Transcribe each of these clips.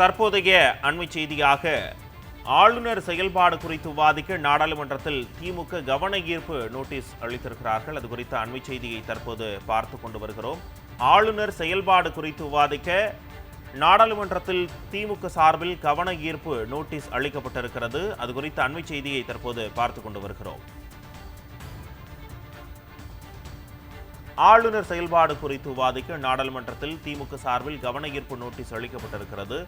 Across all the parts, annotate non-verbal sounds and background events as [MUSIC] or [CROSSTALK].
தற்போதைய அண்மை செய்தியாக ஆளுநர் செயல்பாடு குறித்து விவாதிக்க நாடாளுமன்றத்தில் திமுக கவன ஈர்ப்பு நோட்டீஸ் அளித்திருக்கிறார்கள். அது குறித்த அண்மை செய்தியை தற்போது பார்த்து கொண்டு வருகிறோம். ஆளுநர் செயல்பாடு குறித்து விவாதிக்க நாடாளுமன்றத்தில் திமுக சார்பில் கவன ஈர்ப்பு நோட்டீஸ் அளிக்கப்பட்டிருக்கிறது. அது குறித்த அண்மை செய்தியை தற்போது பார்த்து கொண்டு வருகிறோம். ஆளுநர் செயல்பாடு குறித்து விவாதிக்க நாடாளுமன்றத்தில் திமுக சார்பில் கவன ஈர்ப்பு நோட்டீஸ் அளிக்கப்பட்டிருக்கிறது.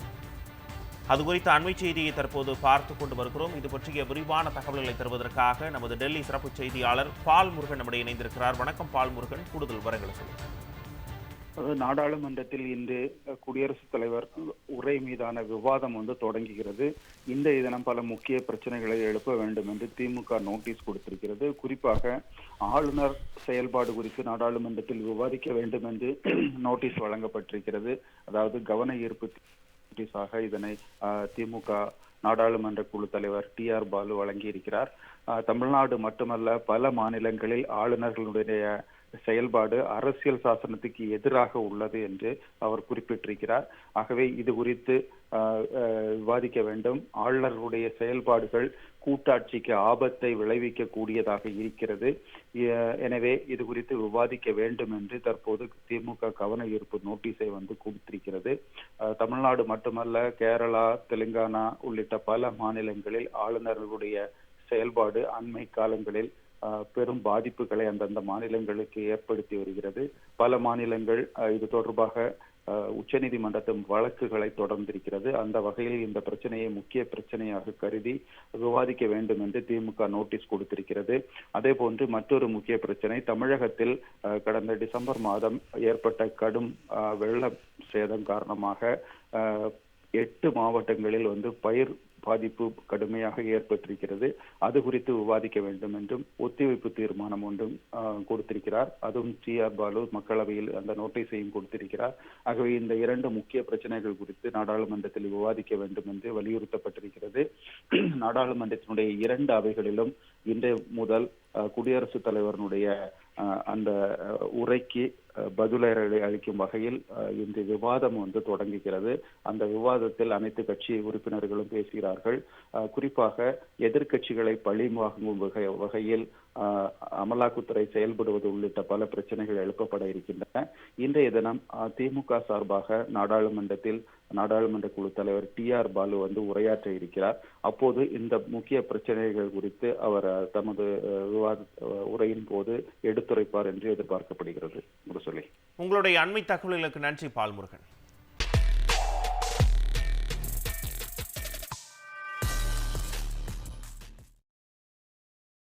அது குறித்த அண்மை செய்தியை தற்போது பார்த்து கொண்டு வருகிறோம். இது பற்றிய விரிவான தகவல்களை தருவதற்காக நமது டெல்லி சிறப்பு செய்தியாளர் பால் முருகன் நம்முடைய இணைந்திருக்கிறார். வணக்கம் பால் முருகன். கூடுதல் விவரங்களை சொல்லுங்கள். நாடாளுமன்றத்தில் இன்று குடியரசுத் தலைவர் உரை மீதான விவாதம் வந்து தொடங்குகிறது. இந்த தினம் பல முக்கிய பிரச்சனைகளை எழுப்ப வேண்டும் என்று திமுக நோட்டீஸ் கொடுத்திருக்கிறது. குறிப்பாக ஆளுநர் செயல்பாடு குறித்து நாடாளுமன்றத்தில் விவாதிக்க வேண்டும் என்று [CLEARS THROAT] நோட்டீஸ் வழங்கப்பட்டிருக்கிறது. அதாவது கவன ஈர்ப்பு நோட்டீஸாக இதனை திமுக நாடாளுமன்ற குழு தலைவர் டி ஆர் பாலு வழங்கியிருக்கிறார். தமிழ்நாடு மட்டுமல்ல பல மாநிலங்களில் ஆளுநர்களுடைய செயல்பாடு அரசியல் சாசனத்துக்கு எதிராக உள்ளது என்று அவர் குறிப்பிட்டிருக்கிறார். ஆகவே இது குறித்து விவாதிக்க வேண்டும். ஆளுநர்களுடைய செயல்பாடுகள் கூட்டாட்சிக்கு ஆபத்தை விளைவிக்க கூடியதாக இருக்கிறது எனவே இது குறித்து விவாதிக்க வேண்டும் என்று தற்போது திமுக கவன ஈர்ப்பு நோட்டீஸை வந்து கொடுத்திருக்கிறது. தமிழ்நாடு மட்டுமல்ல கேரளா தெலுங்கானா உள்ளிட்ட பல மாநிலங்களில் ஆளுநர்களுடைய செயல்பாடு அண்மை காலங்களில் பெரும் பாதிப்புகளை அந்தந்த மாநிலங்களுக்கு ஏற்படுத்தி வருகிறது. பல மாநிலங்கள் இது தொடர்பாக உச்சநீதிமன்றத்தின் வழக்குகளை தொடர்ந்திருக்கிறது. அந்த வகையில் இந்த பிரச்சனையை முக்கிய பிரச்சனையாக கருதி விவாதிக்க வேண்டும் என்று திமுக நோட்டீஸ் கொடுத்திருக்கிறது. அதே போன்று மற்றொரு முக்கிய பிரச்சனை தமிழகத்தில் கடந்த டிசம்பர் மாதம் ஏற்பட்ட கடும் வெள்ள சேதம் காரணமாக எட்டு மாவட்டங்களில் வந்து பயிர் பாதிப்பு கடுமையாக ஏற்பட்டிருக்கிறது. அது குறித்து விவாதிக்க வேண்டும் என்றும் ஒத்திவைப்பு தீர்மானம் ஒன்றும் கொடுத்திருக்கிறார். அதுவும் டி ஆர் பாலு மக்களவையில் அந்த நோட்டீஸையும் கொடுத்திருக்கிறார். ஆகவே இந்த இரண்டு முக்கிய பிரச்சனைகள் குறித்து நாடாளுமன்றத்தில் விவாதிக்க வேண்டும் என்று வலியுறுத்தப்பட்டிருக்கிறது. நாடாளுமன்றத்தினுடைய இரண்டு அவைகளிலும் இன்றைய முதல் குடியரசுத் தலைவரனுடைய அந்த உரைக்கு பதிலரை அளிக்கும் வகையில் இந்த விவாதம் வந்து தொடங்குகிறது. அந்த விவாதத்தில் அனைத்து கட்சி உறுப்பினர்களும் பேசுகிறார்கள். ஆஹ், குறிப்பாக எதிர்க்கட்சிகளை பழி வாங்கும் வகை வகையில் அமலாக்கத்துறை செயல்படுவது உள்ளிட்ட பல பிரச்சனைகள் எழுப்பப்பட இருக்கின்றன. இன்றைய தினம் திமுக சார்பாக நாடாளுமன்றத்தில் நாடாளுமன்ற குழு தலைவர் டி ஆர் பாலு வந்து உரையாற்ற இருக்கிறார். அப்போது இந்த முக்கிய பிரச்சனைகள் குறித்து அவர் தமது விவாத உரையின் போது எடுத்துரைப்பார் என்று எதிர்பார்க்கப்படுகிறது. முரசொலி உங்களுடைய அண்மை தகவல்களுக்கு நன்றி பால்முருகன்.